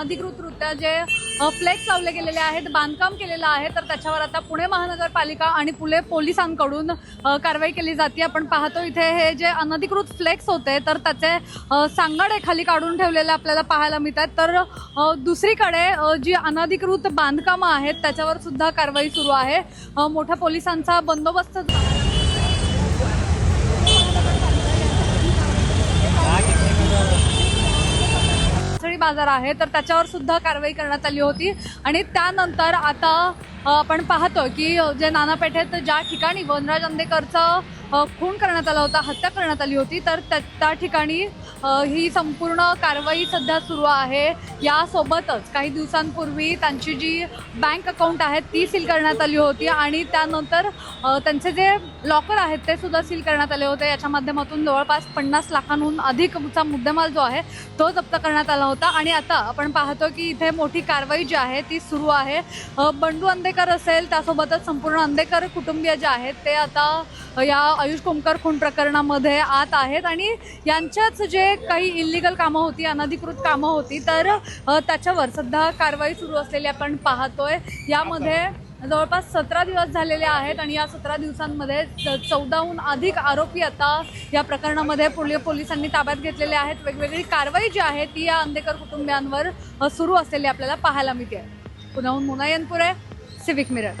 अधिकृतरित्या जे फ्लेक्स लावले गेलेले आहेत बांधकाम केलेलं आहे तर त्याच्यावर आता पुणे महानगरपालिका आणि पुणे पोलिसांकडून कारवाई केली जाते. आपण पाहतो इथे हे जे अनधिकृत फ्लेक्स होते तर त्याचे अ, सांगाडे खाली काढून ठेवलेले आपल्याला पाहायला मिळतात. तर दुसरीकडे जी अनधिकृत बांधकामं आहेत त्याच्यावर सुद्धा कारवाई सुरू आहे. मोठ्या पोलिसांचा बंदोबस्त आजार आहे तर त्याच्यावर सुद्धा कारवाई करण्यात आली होती. आणि त्यानंतर आता आपण पाहतो की जे नानापेठेत ज्या ठिकाणी वनराज अंदेकरचं खून करण्यात आला होता हत्या करण्यात आली होती तर त्या त्या ठिकाणी ही संपूर्ण कारवाई सध्या सुरू आहे. यासोबतच काही दिवसांपूर्वी त्यांची जी बँक अकाउंट आहेत ती सील करण्यात आली होती आणि त्यानंतर त्यांचे जे लॉकर आहेत ते सुद्धा सील करण्यात आले होते. याच्या माध्यमातून जवळपास पन्नास लाखांहून अधिकचा मुद्देमाल जो आहे तो जप्त करण्यात आला होता. आणि आता आपण पाहतो की इथे मोठी कारवाई जी आहे ती सुरू आहे. बंडू अंदेकर असेल त्यासोबतच संपूर्ण अंधेकर कुटुंबीय जे आहेत ते आता या आयुष कोमकर खून प्रकरणामध्ये आत आहेत आणि यांच्याच जे काही इलिगल कामं होती अनधिकृत कामं होती तर त्याच्यावर सध्या कारवाई सुरू असलेली आपण पाहतोय. यामध्ये जवळपास सतरा दिवस झालेले आहेत आणि या सतरा दिवसांमध्ये च- चौदाहून अधिक आरोपी आता या प्रकरणामध्ये पुढे पोलिसांनी ताब्यात घेतलेले आहेत. वेगवेगळी कारवाई जी आहे ती या अंधेकर कुटुंबियांवर सुरू असलेली आपल्याला पाहायला मिळते. पुण्याहून मुनायनपुरे सिविक मिरर